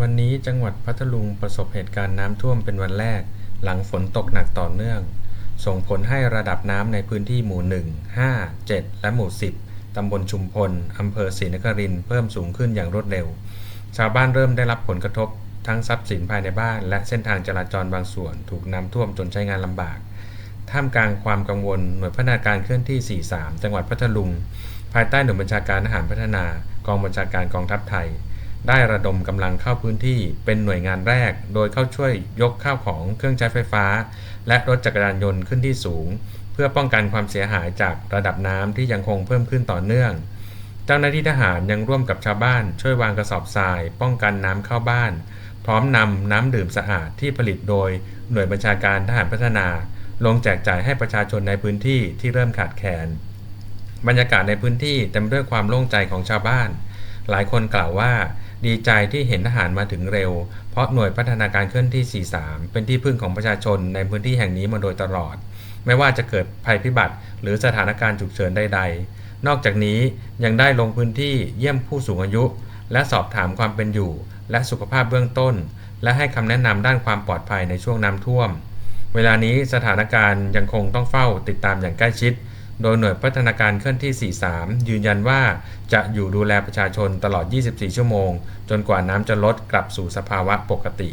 วันนี้จังหวัดพัทลุงประสบเหตุการณ์น้ำท่วมเป็นวันแรก หลังฝนตกหนักต่อเนื่อง ส่งผลให้ระดับน้ำในพื้นที่หมู่ 1 5 7 และหมู่ 10 ตำบลชุมพล อำเภอศรีนครินทร์เพิ่มสูงขึ้นอย่างรวดเร็ว ชาวบ้านเริ่มได้รับผลกระทบ ทั้งทรัพย์สินภายในบ้าน และเส้นทางจราจรบางส่วนถูกน้ำท่วมจนใช้งานลำบาก ท่ามกลางความกังวลหน่วยพัฒนาการเคลื่อนที่ 43 จังหวัดพัทลุง ภายใต้หน่วยบัญชาการทหารพัฒนา กองบัญชาการกองทัพไทย ได้ระดมกำลังเข้าพื้นที่เป็นหน่วยงานแรก โดยเข้าช่วยยกข้าวของเครื่องใช้ไฟฟ้า และรถจักรยานยนต์ขึ้นที่สูง เพื่อป้องกันความเสียหายจากระดับน้ำที่ยังคงเพิ่มขึ้นต่อเนื่อง เจ้าหน้าที่ทหารยังร่วมกับชาวบ้าน ช่วยวางกระสอบทราย ป้องกันน้ำเข้าบ้าน พร้อมนำน้ำดื่มสะอาดที่ผลิตโดยหน่วยบัญชาการทหารพัฒนา ลงแจกจ่ายให้ประชาชนในพื้นที่ที่เริ่มขาดแคลนบรรยากาศในพื้นที่เต็มด้วยความโล่งใจของชาวบ้าน หลายคนกล่าวว่า ดีใจที่เห็นทหารมาถึงเร็ว เพราะหน่วยพัฒนาการเคลื่อนที่ 43 เป็นที่พึ่งของประชาชนในพื้นที่แห่งนี้มาโดยตลอด ไม่ว่าจะเกิดภัยพิบัติ หรือสถานการณ์ฉุกเฉินใด ๆ นอกจากนี้ยังได้ลงพื้นที่เยี่ยมผู้สูงอายุ และสอบถามความเป็นอยู่ และสุขภาพเบื้องต้น และให้คำแนะนำด้านความปลอดภัยในช่วงน้ำท่วม เวลานี้สถานการณ์ยังคงต้องเฝ้าติดตามอย่างใกล้ชิด โดยหน่วยพัฒนาการเคลื่อนที่ 43 ยืนยันว่าจะอยู่ดูแลประชาชนตลอด 24 ชั่วโมง จนกว่าน้ำจะลดกลับสู่สภาวะปกติ